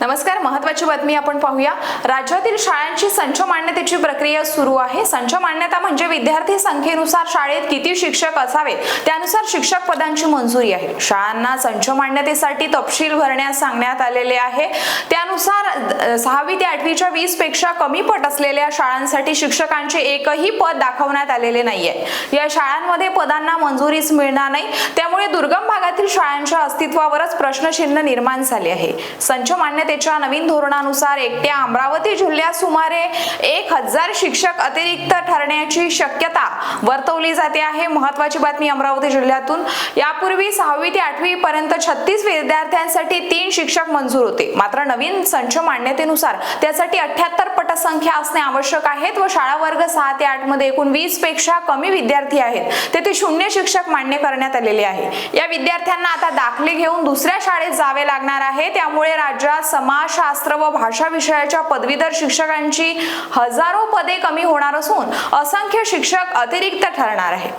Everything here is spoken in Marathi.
नमस्कार महत्वाची बातमी आपण पाहूया. राज्यातील शाळांची संच मान्यतेची प्रक्रिया सुरू आहे. संच मान्यता म्हणजे विद्यार्थी संख्येनुसार शाळेत किती शिक्षक असावेत त्यानुसार शिक्षक पदांची मंजुरी आहे. शाळांना संच मान्यतेसाठी तपशील भरण्यास सांगण्यात आलेले आहे. त्यानुसार सहावी ते आठवीच्या वीसपेक्षा कमी पट असलेल्या शाळांसाठी शिक्षकांचे एकही पद दाखवण्यात आलेले नाहीये. या शाळांमध्ये पदांना मंजुरीच मिळणार नाही. त्यामुळे दुर्गम भागातील शाळांच्या अस्तित्वावरच प्रश्नचिन्ह निर्माण झाले आहे. संच मान्यता मान्यतेच्या नवीन धोरणानुसार एकट्या अमरावती जिल्ह्यात सुमारे एक हजार शिक्षक अतिरिक्त ठरण्याची शक्यता वर्तवली जाते आहे महत्वाची बातमी अमरावती जिल्ह्यातून. यापूर्वी सहावी ते आठवी पर्यंत छत्तीस विद्यार्थ्यांसाठी तीन शिक्षक मंजूर होते. मात्र नवीन संच मान्यतेनुसार त्यासाठी अठ्याहत्तर पटसंख्या असणे आवश्यक आहेत व शाळा वर्ग सहा ते आठमध्ये एकूण वीसपेक्षा कमी विद्यार्थी आहेत. तेथे शून्य शिक्षक मान्य करण्यात आलेले आहे. या विद्यार्थ्यांना आता दाखले घेऊन दुसऱ्या शाळेत जावे लागणार आहे. त्यामुळे राज्यात समाजशास्त्र व भाषा विषयाच्या पदवीधर शिक्षकांची हजारो पदे कमी होणार असून असंख्य शिक्षक अतिरिक्त ठरणार आहे